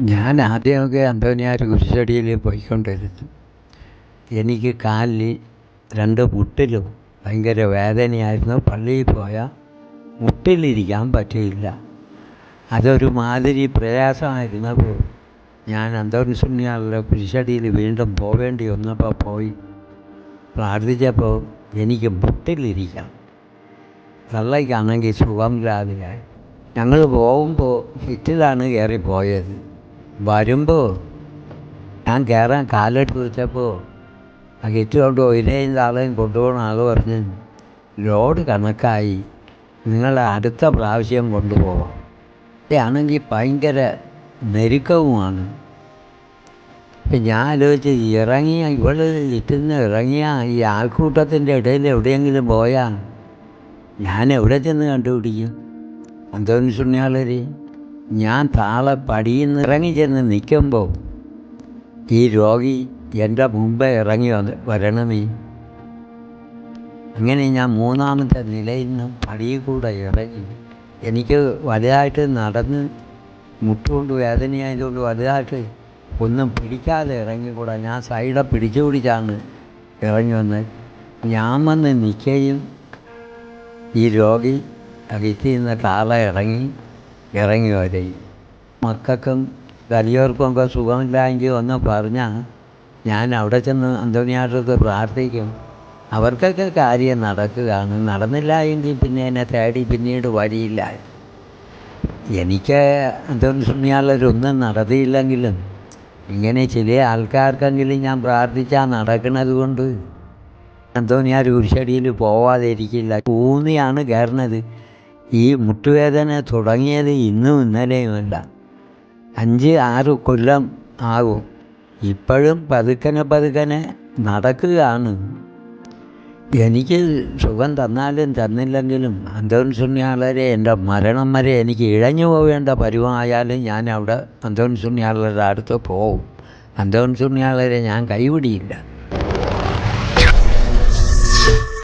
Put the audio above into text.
ഞാൻ ആദ്യമൊക്കെ അന്തോണിയാർ കുരിശടിയിൽ പോയിക്കൊണ്ടിരുന്നു. എനിക്ക് കാലിൽ രണ്ട് മുട്ടിലും ഭയങ്കര വേദനയായിരുന്നു. പള്ളിയിൽ പോയാൽ മുട്ടിലിരിക്കാൻ പറ്റിയില്ല. അതൊരു മാതിരി പ്രയാസമായിരുന്നപ്പോൾ ഞാൻ അന്തോണി സുണ്യാളുടെ കുരിശടിയിൽ വീണ്ടും പോവേണ്ടി വന്നപ്പോൾ പോയി പ്രാർത്ഥിച്ചപ്പോൾ എനിക്ക് മുട്ടിലിരിക്കാം. തള്ളയ്ക്കാണെങ്കിൽ സുഖമില്ലാതെയായി. ഞങ്ങൾ പോകുമ്പോൾ ഹിറ്റിലാണ് കയറി പോയത് വരുമ്പോൾ ഞാൻ കയറാൻ കാലെടുത്ത് വെച്ചപ്പോൾ ആ കിറ്റ് കൊണ്ട് ഒരേയും താളെയും കൊണ്ടുപോകണ ആൾ പറഞ്ഞ് ലോഡ് കണക്കായി നിങ്ങൾ അടുത്ത പ്രാവശ്യം കൊണ്ടുപോകാം ഇതാണെങ്കിൽ ഭയങ്കര ഞെരുക്കവുമാണ്. ഇപ്പം ഞാൻ ആലോചിച്ച് ഇറങ്ങിയ ഇവിടെ ഇട്ടുന്ന ഇറങ്ങിയ ഈ ആൾക്കൂട്ടത്തിന്റെ ഇടയിൽ എവിടെയെങ്കിലും പോയാൽ ഞാൻ എവിടെ ചെന്ന് കണ്ടുപിടിക്കും? അന്തോണി സുണ്യാളരി? ഞാൻ താളെ പടിയിൽ നിന്ന് ഇറങ്ങി ചെന്ന് നിൽക്കുമ്പോൾ ഈ രോഗി എന്റെ മുമ്പേ ഇറങ്ങി വന്ന് വരണമേ അങ്ങനെ ഞാൻ മൂന്നാമത്തെ നിലയിൽ നിന്ന് പടിയിൽ കൂടെ ഇറങ്ങി. എനിക്ക് വലുതായിട്ട് നടന്ന് മുട്ടുകൊണ്ട് വേദനയായതുകൊണ്ട് വലുതായിട്ട് ഒന്നും പിടിക്കാതെ ഇറങ്ങിക്കൂടാ ഞാൻ സൈഡ പിടിച്ചു പിടിച്ചാണ് ഇറങ്ങി വന്നത് ഞാൻ വന്ന് നിൽക്കുകയും ഈ രോഗി അകത്തിൽ നിന്ന് താളെ ഇറങ്ങി. ഇറങ്ങി വരെയും. മക്കൾക്കും വലിയവർക്കൊക്കെ സുഖമില്ലായെങ്കിൽ ഒന്ന് പറഞ്ഞാൽ ഞാൻ അവിടെ ചെന്ന് അന്തോണിയാട്ടത്ത് പ്രാർത്ഥിക്കും. അവർക്കൊക്കെ കാര്യം നടക്കുകയാണ്. നടന്നില്ല എങ്കിൽ പിന്നെ എന്നെ തേടി പിന്നീട് വരിയില്ല എനിക്ക് അന്തോണി സുണ്യാളൊരൊന്നും നടത്തിയില്ലെങ്കിലും ഇങ്ങനെ ചില ആൾക്കാർക്കെങ്കിലും ഞാൻ പ്രാർത്ഥിച്ചാൽ നടക്കുന്നത് കൊണ്ട് അന്തോണിയാർ പോവാതെ ഇരിക്കില്ല ഊന്നിയാണ് കയറുന്നത്. ഈ മുട്ടുവേദന തുടങ്ങിയത് ഇന്നും ഇന്നലെയുമല്ല അഞ്ച് ആറ് കൊല്ലം ആകും. ഇപ്പോഴും പതുക്കനെ പതുക്കനെ നടക്കുകയാണ്. എനിക്ക് സുഖം തന്നാലും തന്നില്ലെങ്കിലും അന്തോൺ സുണ്യാളരെ എന്റെ മരണം വരെ എനിക്ക് ഇഴഞ്ഞു പോവേണ്ട പരുവമായാലും ഞാൻ അവിടെ അന്തോൺ സുണ്യാളരുടെ അടുത്ത് പോവും. അന്തോൺ സുണ്യാളരെ ഞാൻ കൈവിടിയില്ല.